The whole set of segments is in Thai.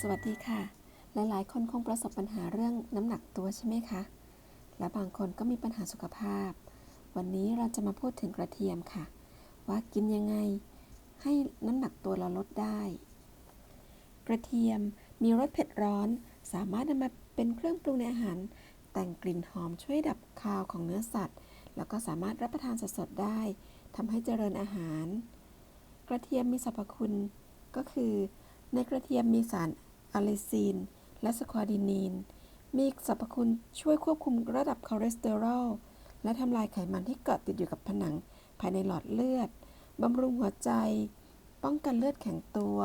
สวัสดีค่ะ หลายๆ คนคงประสบปัญหาเรื่องน้ำหนักตัวใช่ไหมคะ และบางคนก็มีปัญหาสุขภาพ วันนี้เราจะมาพูดถึงกระเทียมค่ะ ว่ากินยังไง ให้น้ำหนักตัวเราลดได้ กระเทียมมีรสเผ็ดร้อน สามารถนำมาเป็นเครื่องปรุงในอาหาร แต่งกลิ่นหอมช่วยดับคาวของเนื้อสัตว์ แล้วก็สามารถรับประทานสดๆได้ทำให้เจริญอาหาร กระเทียมมีสรรพคุณก็คือในกระเทียมมีสาร อะลิซีน และสควอดินีน มีสรรพคุณช่วยควบคุมระดับคอเลสเตอรอล และทำลายไขมันที่เกาะติดอยู่กับผนังภายในหลอดเลือด บำรุงหัวใจ ป้องกันเลือดแข็งตัว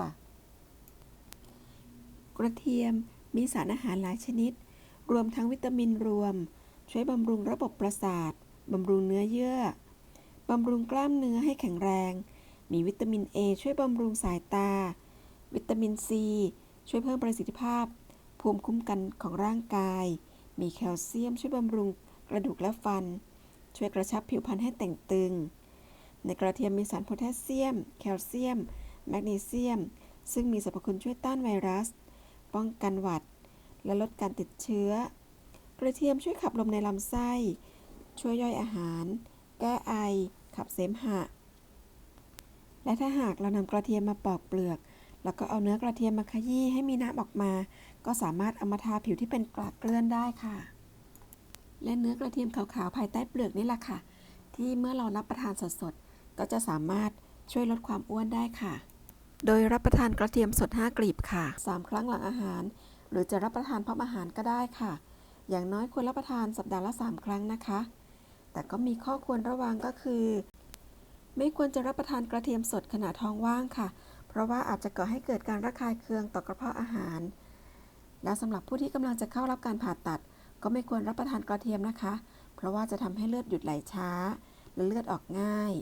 กระเทียมมีสารอาหารหลายชนิด รวมทั้งวิตามินรวม ช่วยบำรุงระบบประสาท บำรุงเนื้อเยื่อบำรุงกล้ามเนื้อให้แข็งแรง มีวิตามิน A ช่วยบำรุงสายตา วิตามิน C ช่วยเพิ่มประสิทธิภาพ ภูมิคุ้มกันของร่างกาย มีแคลเซียมช่วยบำรุงกระดูกและฟัน ช่วยกระชับผิวพรรณให้แต่งตึง ในกระเทียมมีสารโพแทสเซียม แคลเซียม แมกนีเซียม ซึ่งมีสรรพคุณช่วยต้านไวรัส ป้องกันหวัด และลดการติดเชื้อ กระเทียมช่วยขับลมในลำไส้ ช่วยย่อยอาหาร แก้ไอ ขับเสมหะและถ้าหากเรานำกระเทียมมาปอกเปลือก แล้วก็เอาเนื้อกระเทียมมาขยี้ให้มีน้ำออกมา ก็สามารถเอามาทาผิวที่เป็นกรากเกลื่อนได้ค่ะ และเนื้อกระเทียมขาวๆภายใต้เปลือกนี่แหละค่ะ ที่เมื่อเรารับประทานสดๆ ก็จะสามารถช่วยลดความอ้วนได้ค่ะ โดยรับประทานกระเทียมสด 5 กลีบค่ะ 3 ครั้งหลังอาหาร หรือจะรับประทานพร้อมอาหารก็ได้ค่ะ อย่างน้อยควรรับประทานสัปดาห์ละ 3 ครั้งนะคะ แต่ก็มีข้อควรระวังก็คือ ไม่ควรจะรับประทานกระเทียมสดขณะท้องว่างค่ะ เพราะว่าอาจจะก่อให้เกิดการระคายเคืองต่อกระเพาะอาหาร และสำหรับผู้ที่กำลังจะเข้ารับการผ่าตัด ก็ไม่ควรรับประทานกระเทียมนะคะ เพราะว่าจะทำให้เลือดหยุดไหลช้า และเลือดออกง่าย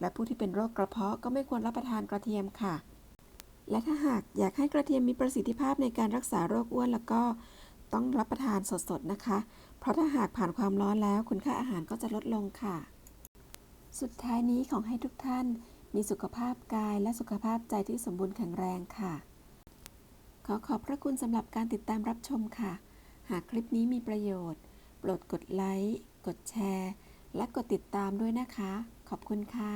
และผู้ที่เป็นโรคกระเพาะก็ไม่ควรรับประทานกระเทียมค่ะ และถ้าหากอยากให้กระเทียมมีประสิทธิภาพในการรักษาโรคอ้วนแล้วก็ต้องรับประทานสดๆนะคะ เพราะถ้าหากผ่านความร้อนแล้วคุณค่าอาหารก็จะลดลงค่ะ สุดท้ายนี้ของให้ทุกท่าน มีสุขภาพกายและสุขภาพใจที่สมบูรณ์แข็งแรงค่ะ ขอขอบพระคุณสำหรับการติดตามรับชมค่ะ หากคลิปนี้มีประโยชน์ โปรดกดไลค์ กดแชร์ และกดติดตามด้วยนะคะ ขอบคุณค่ะ